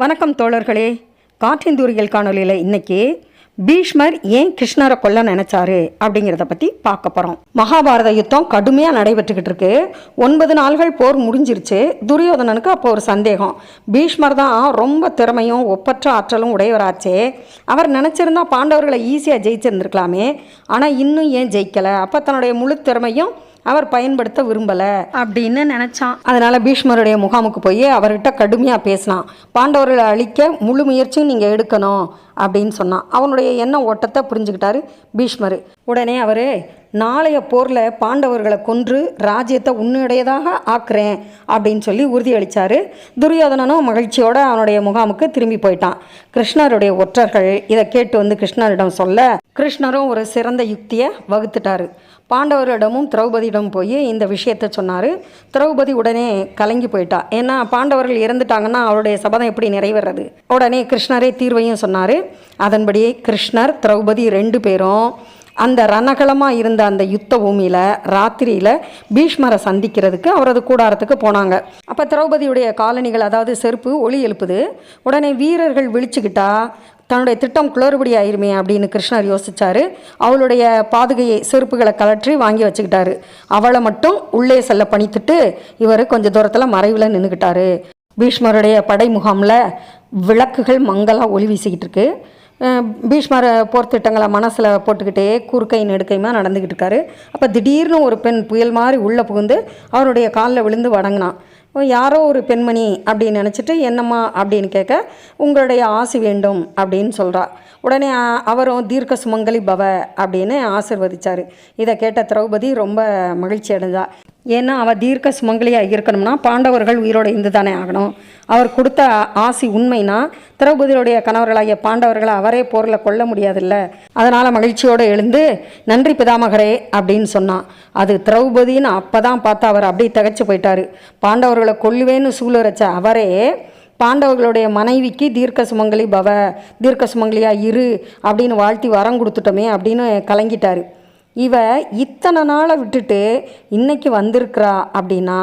வணக்கம் தோழர்களே. காற்றின் தூரிகள் காணொலியில் இன்னைக்கு பீஷ்மர் ஏன் கிருஷ்ணரை கொல்ல நினைச்சாரு அப்படிங்கிறத பற்றி பார்க்க போகிறோம் மகாபாரத யுத்தம் கடுமையாக நடைபெற்றுக்கிட்டு இருக்கு. ஒன்பது நாள்கள் போர் முடிஞ்சிருச்சு. துரியோதனனுக்கு அப்போ ஒரு சந்தேகம். பீஷ்மர் தான் ரொம்ப திறமையும் ஒப்பற்ற ஆற்றலும் உடையவராச்சே. அவர் நினச்சிருந்தா பாண்டவர்களை ஈஸியாக ஜெயிச்சிருந்துருக்கலாமே. ஆனால் இன்னும் ஏன் ஜெயிக்கலை? அப்போ தன்னுடைய முழு திறமையும் அவர் பயன்படுத்த விரும்பலை. அப்படின்னு நினச்சான். அதனால் பீஷ்மருடைய முகாமுக்கு போய் அவர்கிட்ட கடுமையாக பேசினான். பாண்டவர்களை அழிக்க முழு முயற்சியும் நீங்கள் எடுக்கணும். அப்படின்னு சொன்னான். அவனுடைய எண்ண ஓட்டத்தை புரிஞ்சுக்கிட்டாரு பீஷ்மர். உடனே அவர் நாளைய போரில் பாண்டவர்களை கொன்று ராஜ்யத்தை உன்னுடையதாக ஆக்குறேன் அப்படின்னு சொல்லி உறுதியளித்தார் துரியோதனனும் மகிழ்ச்சியோடு அவனுடைய முகாமுக்கு திரும்பி போயிட்டான். கிருஷ்ணருடைய ஒற்றர்கள் இதை கேட்டு வந்து கிருஷ்ணரிடம் சொல்ல கிருஷ்ணரும் ஒரு சிறந்த யுக்தியை வகுத்துட்டாரு. பாண்டவரிடமும் திரௌபதியிடம் போய் இந்த விஷயத்தை சொன்னார். திரௌபதி உடனே கலங்கி போயிட்டா. ஏன்னா பாண்டவர்கள் இறந்துட்டாங்கன்னா அவருடைய சபதம் எப்படி நிறைவேறது உடனே கிருஷ்ணரே தீர்வையும் சொன்னார். அதன்படியே கிருஷ்ணர் திரௌபதி ரெண்டு பேரும் அந்த ரணகலமாக இருந்த அந்த யுத்த பூமியில் ராத்திரியில் பீஷ்மரை சந்திக்கிறதுக்கு அவரது கூடாரத்துக்கு போனாங்க. அப்போ திரௌபதியுடைய காலணிகள் அதாவது செருப்பு ஒளி எழுப்புது. உடனே வீரர்கள் விழிச்சுக்கிட்டா தன்னுடைய திட்டம் குளறுபடி ஆயிருமே அப்படின்னு கிருஷ்ணர் யோசிச்சாரு. அவளுடைய பாதுகையை செருப்புகளை கலற்றி வாங்கி வச்சுக்கிட்டாரு. அவளை மட்டும் உள்ளே செல்ல பணித்துட்டு இவர் கொஞ்சம் தூரத்தில் மறைவில் நின்றுக்கிட்டாரு பீஷ்மருடைய படை முகாமில் விளக்குகள் மங்கலாக ஒளி வீசிக்கிட்டு இருக்கு அஹ் பீஷ்மர் போர்த்திட்டங்களை மனசில் போட்டுக்கிட்டே குறுக்கை நெடுக்கையுமா நடந்துக்கிட்டு இருக்காரு அப்போ திடீர்னு ஒரு பெண் புயல் மாதிரி உள்ளே புகுந்து அவருடைய காலில் விழுந்து வணங்கினான். யாரோ ஒரு பெண்மணி அப்படின்னு நினச்சிட்டு என்னம்மா அப்படின்னு கேட்க உங்களுடைய ஆசி வேண்டும் அப்படின்னு சொல்கிறா உடனே அவரும் தீர்க்க சுமங்கலி பவ அப்படின்னு ஆசிர்வதிச்சார். இதை கேட்ட திரௌபதி ரொம்ப மகிழ்ச்சி அடைஞ்சா. ஏன்னா அவள் தீர்க்க சுமங்கலியாக இருக்கணும்னா பாண்டவர்கள் உயிரோடு இருந்து தானே ஆகணும். அவர் கொடுத்த ஆசி உண்மைனா திரௌபதியுடைய கணவர்களாகிய பாண்டவர்களை அவரே போரில் கொல்ல முடியாதுல்ல. அதனால் மகிழ்ச்சியோடு எழுந்து நன்றி பிதாமகரே அப்படின்னு சொன்னான். அது திரௌபதின்னு அப்போ தான் பார்த்து அவர் அப்படியே திகைச்சு போயிட்டார். பாண்டவர்களை கொல்லுவேன்னு சூளுரைச்ச அவரே பாண்டவர்களுடைய மனைவிக்கு தீர்க்க சுமங்கலி பவ தீர்க்க சுமங்கலியாக இரு அப்படின்னு வாழ்த்தி வரம் கொடுத்துட்டோமே அப்படின்னு கலங்கிட்டார். இவ இத்தனை நாளை விட்டுட்டு இன்னைக்கு வந்திருக்கிறா அப்படின்னா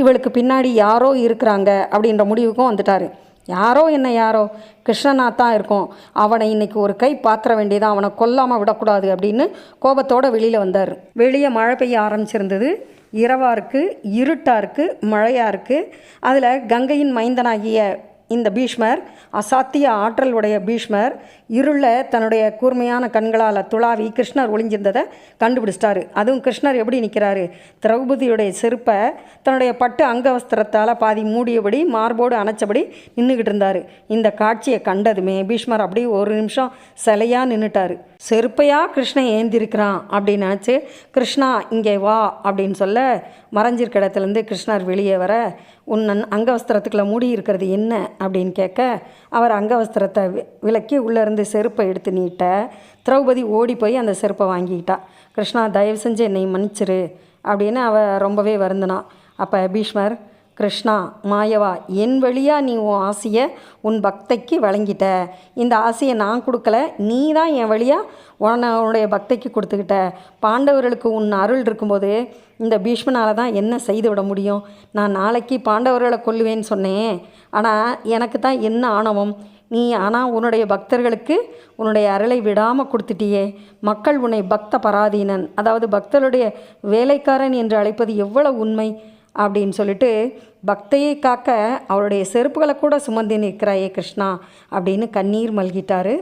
இவளுக்கு பின்னாடி யாரோ இருக்கிறாங்க அப்படின்ற முடிவுக்கும் வந்துட்டாரு. யாரோ என்ன யாரோ? கிருஷ்ணனா தான் இருக்கும். அவனை இன்னைக்கு ஒரு கை பாத்திர வேண்டியதான் அவனை கொல்லாமல் விடக்கூடாது அப்படின்னு கோபத்தோட வெளியில் வந்தார். வெளியே மழை பெய்ய ஆரம்பிச்சிருந்தது. இரவாக இருக்குது இருட்டாக இருக்குது மழையாக இருக்குது அதில் கங்கையின் மைந்தனாகிய இந்த பீஷ்மர் அசாத்திய ஆற்றல் உடைய பீஷ்மர் இருள தன்னுடைய கூர்மையான கண்களால் துளாவி கிருஷ்ணர் ஒளிஞ்சிருந்ததை கண்டுபிடிச்சிட்டாரு. அதுவும் கிருஷ்ணர் எப்படி நிற்கிறாரு திரௌபதியுடைய செருப்பை தன்னுடைய பட்டு அங்கவஸ்திரத்தால் பாதி மூடியபடி மார்போடு அணைச்சபடி நின்றுக்கிட்டு இருந்தார். இந்த காட்சியை கண்டதுமே பீஷ்மர் அப்படியே ஒரு நிமிஷம் சிலையாக நின்றுட்டார் செருப்பையாக கிருஷ்ணன் ஏந்திருக்கிறான்? அப்படின்னு நினச்சி கிருஷ்ணா இங்கே வா அப்படின்னு சொல்ல மறைஞ்சிருக்க இடத்துலேருந்து கிருஷ்ணர் வெளியே வர உன் நன் அங்கவஸ்திரத்துக்குள்ள மூடி இருக்கிறது என்ன? அப்படின்னு கேட்க அவர் அங்கவஸ்திரத்தை வி- விலக்கி உள்ளேருந்து செருப்பை எடுத்து நீட்ட திரௌபதி ஓடி போய் அந்த செருப்பை வாங்கிக்கிட்டா. கிருஷ்ணா தயவு செஞ்சு என்னை மன்னிச்சிரு. அப்படின்னு அவ ரொம்பவே வருந்தினான் அப்போ பீஷ்மர் கிருஷ்ணா மாயவா என் வழியாக நீ உன் ஆசையை உன் பக்தைக்கு வழங்கிட்ட. இந்த ஆசையை நான் கொடுக்கல நீ தான் என் வழியாக உன உன்னுடைய பக்தைக்கு கொடுத்துக்கிட்ட. பாண்டவர்களுக்கு உன் அருள் இருக்கும்போது இந்த பீஷ்மனால் தான் என்ன செய்து விட முடியும்? நான் நாளைக்கு பாண்டவர்களை கொல்லுவேன்னு சொன்னேன். ஆனால் எனக்கு தான் என்ன ஆணவம்? நீ ஆனால் உன்னுடைய பக்தர்களுக்கு உன்னுடைய அருளை விடாமல் கொடுத்துட்டியே. மக்கள் உன்னை பக்த பராதீனன். அதாவது பக்தருடைய வேலைக்காரன் என்று அழைப்பது எவ்வளவு உண்மை? அப்படின்னு சொல்லிட்டு பக்தையை காக்க அவருடைய செருப்புகளை கூட சுமந்து நிற்கிறாயே கிருஷ்ணா அப்படின்னு கண்ணீர் மல்கிட்டாரு.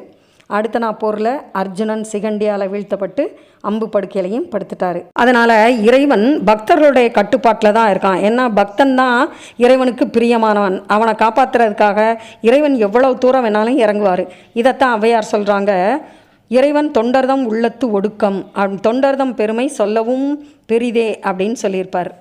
அடுத்த நான் போரில் அர்ஜுனன் சிகண்டியால் வீழ்த்தப்பட்டு அம்பு படுக்கையிலையும் படுத்துட்டாரு. அதனால் இறைவன் பக்தர்களுடைய கட்டுப்பாட்டில் தான் இருக்கான். ஏன்னா பக்தன் தான் இறைவனுக்கு பிரியமானவன். அவனை காப்பாற்றுறதுக்காக இறைவன் எவ்வளவு தூரம் வேணாலும் இறங்குவார். இதைத்தான் ஔவையார் சொல்கிறாங்க இறைவன் தொண்டர்தம் உள்ளத்து ஒடுக்கம். அப்~ தொண்டர்தம் பெருமை சொல்லவும் பெரிதே அப்படின்னு சொல்லியிருப்பார்.